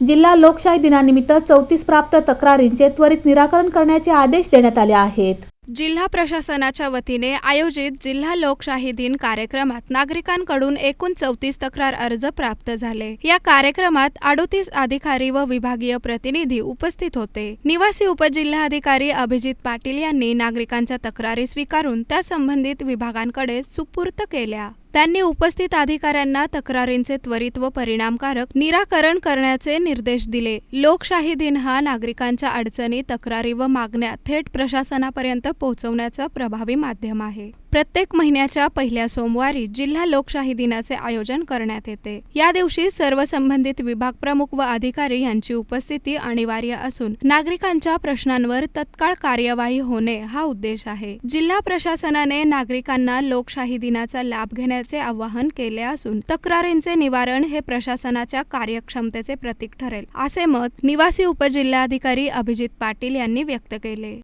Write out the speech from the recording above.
जिल्हा लोकशाही दिनानिमित्त चौतीस प्राप्त तक्रारींचे त्वरित निराकरण करण्याचे आदेश देण्यात आले आहेत. जिल्हा प्रशासनाच्या वतीने आयोजित जिल्हा लोकशाही दिन कार्यक्रमात नागरिकांकडून एकूण चौतीस तक्रार अर्ज प्राप्त झाले. या कार्यक्रमात अडोतीस अधिकारी व विभागीय प्रतिनिधी उपस्थित होते. निवासी उपजिल्हाधिकारी अभिजित पाटील यांनी नागरिकांच्या तक्रारी स्वीकारून त्या संबंधित विभागांकडे सुपूर्त केल्या. त्यांनी उपस्थित अधिकाऱ्यांना तक्रारींचे त्वरित व परिणामकारक निराकरण करण्याचे निर्देश दिले. लोकशाही दिन हा नागरिकांच्या अडचणी तक्रारी व मागण्या थेट प्रशासनापर्यंत पोहोचवण्याचं प्रभावी माध्यम आहे. प्रत्येक महिन्याच्या पहिल्या सोमवारी जिल्हा लोकशाही दिनाचे आयोजन करण्यात येते. या दिवशी सर्व संबंधित विभाग प्रमुख व अधिकारी यांची उपस्थिती अनिवार्य असून नागरिकांच्या प्रश्नांवर तत्काळ कार्यवाही होणे हा उद्देश आहे. जिल्हा प्रशासनाने नागरिकांना लोकशाही दिनाचा लाभ घेण्याचे आवाहन केले असून तक्रारींचे निवारण हे प्रशासनाच्या कार्यक्षमतेचे प्रतीक ठरेल असे मत निवासी उपजिल्हाधिकारी अभिजित पाटील यांनी व्यक्त केले.